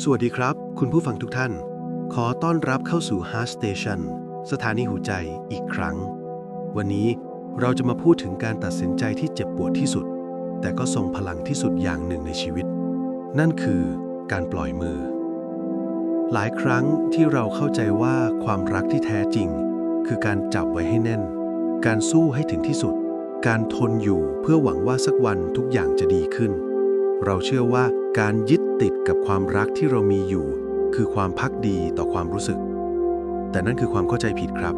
สวัสดีครับ คุณผู้ฟังทุกท่าน ขอต้อนรับเข้าสู่ Heart Station สถานีหัวใจอีกครั้ง วันนี้เราจะมาพูดถึงการตัดสินใจที่เจ็บปวดที่สุด แต่ก็ทรงพลังที่สุดอย่างหนึ่งในชีวิต นั่นคือการปล่อยมือ หลายครั้งที่เราเข้าใจว่าความรักที่แท้จริง คือการจับไว้ให้แน่น การสู้ให้ถึงที่สุด การทนอยู่เพื่อหวังว่าสักวันทุกอย่างจะดีขึ้น เราเชื่อว่าการยึดติดกับความรักที่เรามีอยู่ คือความพักดีต่อความรู้สึก แต่นั่นคือความเข้าใจผิดครับ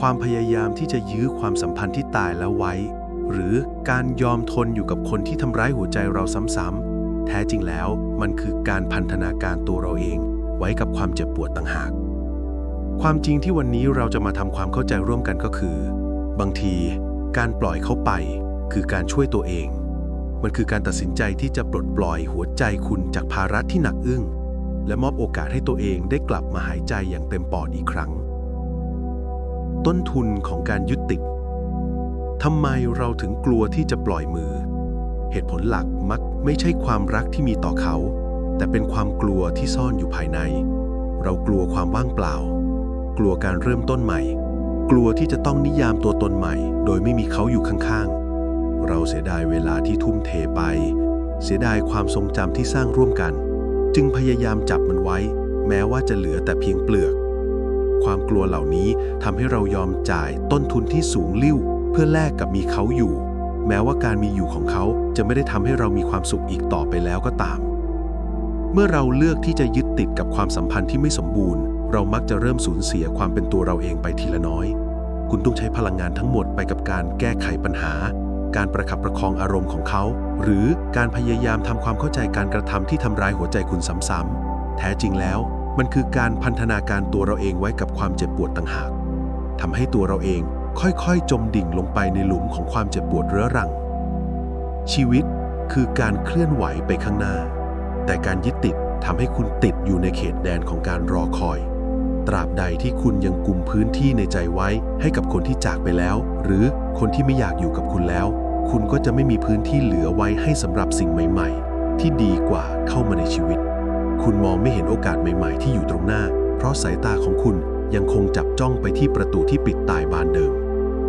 ความพยายามที่จะยื้อความสัมพันธ์ที่ตายแล้วไว้ หรือการยอมทนอยู่กับคนที่ทำร้ายหัวใจเราซ้ำๆแท้จริงแล้วมันคือการพันธนาการตัวเราเอง ไว้กับความเจ็บปวดต่างหาก ความจริงที่วันนี้เราจะมาทำความเข้าใจร่วมกันก็คือ บางทีการปล่อยเขาไป คือการช่วยตัวเอง มันคือการตัดสินใจที่จะปลดปล่อยหัวใจคุณจากภาระที่หนักอึ้ง และมอบโอกาสให้ตัวเองได้กลับมาหายใจอย่างเต็มปอดอีกครั้ง ต้นทุนของการยึดติดทำไมเราถึงกลัวที่จะปล่อยมือ เหตุผลหลักมักไม่ใช่ความรักที่มีต่อเขา แต่เป็นความกลัวที่ซ่อนอยู่ภายใน เรากลัวความว่างเปล่า กลัวการเริ่มต้นใหม่ กลัวที่จะต้องนิยามตัวตนใหม่ โดยไม่มีเขาอยู่ข้างๆ เราเสียดายเวลาที่ทุ่มเทไป เสียดายความทรงจำที่สร้างร่วมกัน จึงพยายามจับมันไว้ แม้ว่าจะเหลือแต่เพียงเปลือก ความกลัวเหล่านี้ทำให้เรายอมจ่ายต้นทุนที่สูงลิ่วเพื่อแลกกับมีเขาอยู่ แม้ว่าการมีอยู่ของเขาจะไม่ได้ทำให้เรามีความสุขอีกต่อไปแล้วก็ตาม เมื่อเราเลือกที่จะยึดติดกับความสัมพันธ์ที่ไม่สมบูรณ์ เรามักจะเริ่มสูญเสียความเป็นตัวเราเองไปทีละน้อย คุณต้องใช้พลังงานทั้งหมดไปกับการแก้ไขปัญหา การประคับประคองอารมณ์ของเขา หรือการพยายามทำความเข้าใจการกระทำที่ทำร้ายหัวใจคุณซ้ำๆแท้จริงแล้ว มันคือการพันธนาการตัวเราเองไว้กับความเจ็บปวดต่างหากทำให้ตัวเราเองค่อยๆ จมดิ่งลงไปในหลุมของความเจ็บปวดเรื้อรัง ชีวิตคือการเคลื่อนไหวไปข้างหน้า แต่การยึดติดทำให้คุณติดอยู่ในเขตแดนของการรอคอย ตราบใดที่คุณยังกลุ่มพื้นที่ในใจไว้ ให้กับคนที่จากไปแล้ว หรือคนที่ไม่อยากอยู่กับคุณแล้ว คุณก็จะไม่มีพื้นที่เหลือไว้ให้สำหรับสิ่งใหม่ ๆ ที่ดีกว่าเข้ามาในชีวิต คุณมองไม่เห็นโอกาสใหม่ ๆ ที่อยู่ตรงหน้า เพราะสายตาของคุณยังคงจับจ้องไปที่ประตูที่ปิดตายบานเดิม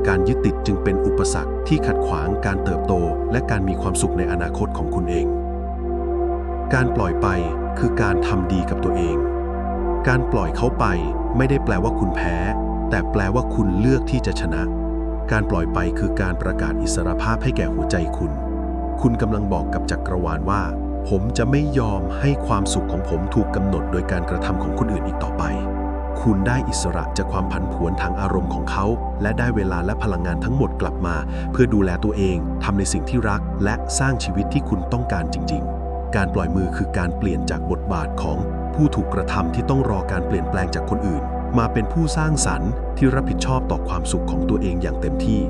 การยึดติดจึงเป็นอุปสรรคที่ขัดขวางการเติบโต และการมีความสุขในอนาคตของคุณเอง การปล่อยไปคือการทำดีกับตัวเอง การปล่อยเขาไปไม่ได้แปลว่าคุณแพ้ แต่แปลว่าคุณเลือกที่จะชนะ การปล่อยไปคือการประกาศอิสรภาพให้แก่หัวใจคุณ คุณกำลังบอกกับจักรวาลว่า ผมจะไม่ยอมให้ความสุขของผมถูกกำหนดโดยการกระทำของคนอื่นอีกต่อไป คุณได้อิสระจากความผันผวนทางอารมณ์ของเขา และได้เวลาและพลังงานทั้งหมดกลับมา เพื่อดูแลตัวเองทำในสิ่งที่รัก และสร้างชีวิตที่คุณต้องการจริง ๆ การปล่อยมือคือการเปลี่ยนจากบทบาทของผู้ถูกกระทำที่ต้องรอการเปลี่ยนแปลงจากคนอื่น มาเป็นผู้สร้างสรรค์ที่รับผิดชอบต่อความสุขของตัวเองอย่างเต็มที่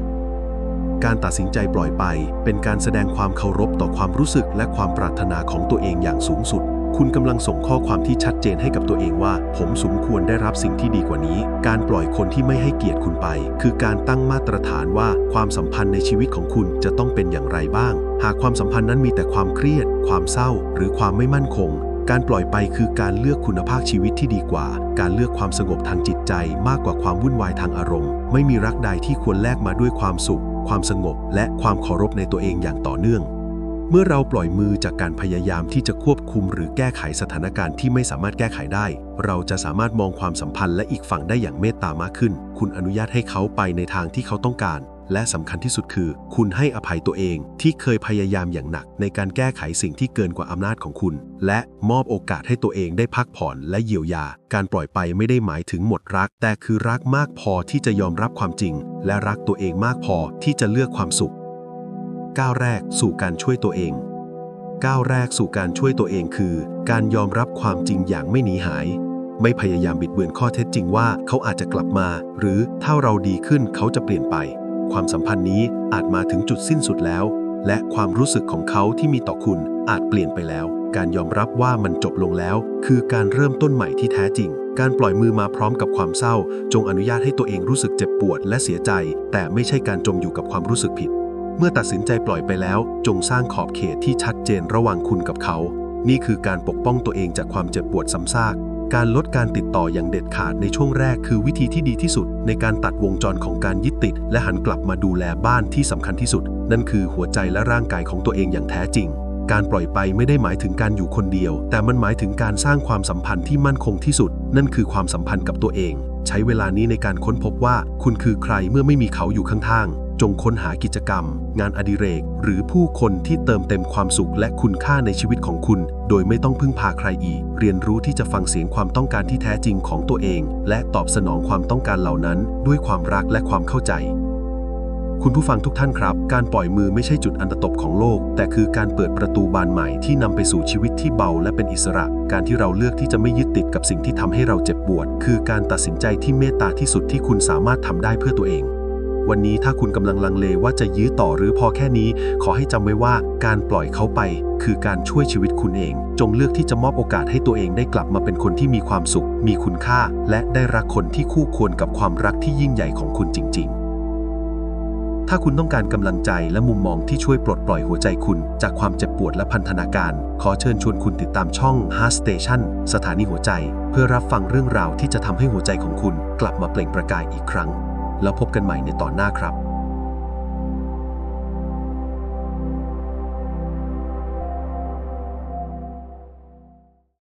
การตัดสินใจปล่อยไป เป็นการแสดงความเคารพต่อความรู้สึกและความปรารถนาของตัวเองอย่างสูงสุด คุณกำลังส่งข้อความที่ชัดเจนให้กับตัวเองว่า ผมสมควรได้รับสิ่งที่ดีกว่านี้ การปล่อยคนที่ไม่ให้เกียรติคุณไป คือการตั้งมาตรฐานว่าความสัมพันธ์ในชีวิตของคุณจะต้องเป็นอย่างไรบ้าง หากความสัมพันธ์นั้นมีแต่ความเครียด ความเศร้า หรือความไม่มั่นคงการปล่อยไปคือการเลือกคุณภาพชีวิตที่ดีกว่า การเลือกความสงบทางจิตใจมากกว่าความวุ่นวายทางอารมณ์ ไม่มีรักใดที่ควรแลกมาด้วยความสุข ความสงบ และความเคารพในตัวเองอย่างต่อเนื่อง เมื่อเราปล่อยมือจากการพยายามที่จะควบคุมหรือแก้ไขสถานการณ์ที่ไม่สามารถแก้ไขได้ เราจะสามารถมองความสัมพันธ์และอีกฝั่งได้อย่างเมตตามากขึ้น คุณอนุญาตให้เขาไปในทางที่เขาต้องการ และสำคัญที่สุดคือ คุณให้อภัยตัวเองที่เคยพยายามอย่างหนัก ในการแก้ไขสิ่งที่เกินกว่าอำนาจของคุณ และมอบโอกาสให้ตัวเองได้พักผ่อนและเยียวยา การปล่อยไปไม่ได้หมายถึงหมดรัก แต่คือรักมากพอที่จะยอมรับความจริง และรักตัวเองมากพอที่จะเลือกความสุข ก้าวแรกสู่การช่วยตัวเอง ก้าวแรกสู่การช่วยตัวเองคือ การยอมรับความจริงอย่างไม่หนีหาย ไม่พยายามบิดเบือนข้อเท็จจริงว่าเขาอาจจะกลับมา หรือถ้าเราดีขึ้นเขาจะเปลี่ยนไป ความสัมพันธ์นี้อาจมาถึงจุดสิ้นสุดแล้ว และความรู้สึกของเขาที่มีต่อคุณอาจเปลี่ยนไปแล้ว การยอมรับว่ามันจบลงแล้ว คือการเริ่มต้นใหม่ที่แท้จริง การปล่อยมือมาพร้อมกับความเศร้า จงอนุญาตให้ตัวเองรู้สึกเจ็บปวดและเสียใจ แต่ไม่ใช่การจมอยู่กับความรู้สึกผิด เมื่อตัดสินใจปล่อยไปแล้ว จงสร้างขอบเขตที่ชัดเจนระหว่างคุณกับเขา นี่คือการปกป้องตัวเองจากความเจ็บปวดซ้ำซากการลดการติดต่ออย่างเด็ดขาดในช่วงแรกคือวิธีที่ดีที่สุด ในการตัดวงจรของการยึดติด และหันกลับมาดูแลบ้านที่สำคัญที่สุด นั่นคือหัวใจและร่างกายของตัวเองอย่างแท้จริง การปล่อยไปไม่ได้หมายถึงการอยู่คนเดียว แต่มันหมายถึงการสร้างความสัมพันธ์ที่มั่นคงที่สุด นั่นคือความสัมพันธ์กับตัวเอง ใช้เวลานี้ในการค้นพบว่า คุณคือใครเมื่อไม่มีเขาอยู่ข้างๆ จงค้นหากิจกรรม งานอดิเรก หรือผู้คนที่เติมเต็มความสุขและคุณค่าในชีวิตของคุณ โดยไม่ต้องพึ่งพาใครอีก เรียนรู้ที่จะฟังเสียงความต้องการที่แท้จริงของตัวเอง และตอบสนองความต้องการเหล่านั้น ด้วยความรักและความเข้าใจคุณผู้ฟังทุกท่านครับ การปล่อยมือไม่ใช่จุดอันตรบของโลก แต่คือการเปิดประตูบานใหม่ที่นำไปสู่ชีวิตที่เบาและเป็นอิสระ การที่เราเลือกที่จะไม่ยึดติดกับสิ่งที่ทำให้เราเจ็บปวด คือการตัดสินใจที่เมตตาที่สุดที่คุณสามารถทำได้เพื่อตัวเอง วันนี้ถ้าคุณกำลังลังเลว่าจะยื้อต่อหรือพอแค่นี้ ขอให้จำไว้ว่าการปล่อยเขาไป คือการช่วยชีวิตคุณเอง จงเลือกที่จะมอบโอกาสให้ตัวเองได้กลับมาเป็นคนที่มีความสุข มีคุณค่า และได้รักคนที่คู่ควรกับความรักที่ยิ่งใหญ่ของคุณจริง ๆถ้าคุณต้องการกำลังใจและมุมมองที่ช่วยปลดปล่อยหัวใจคุณ จากความเจ็บปวดและพันธนาการ ขอเชิญชวนคุณติดตามช่อง Heart Station สถานีหัวใจ เพื่อรับฟังเรื่องราวที่จะทำให้หัวใจของคุณ กลับมาเปล่งประกายอีกครั้ง แล้วพบกันใหม่ในตอนหน้าครับ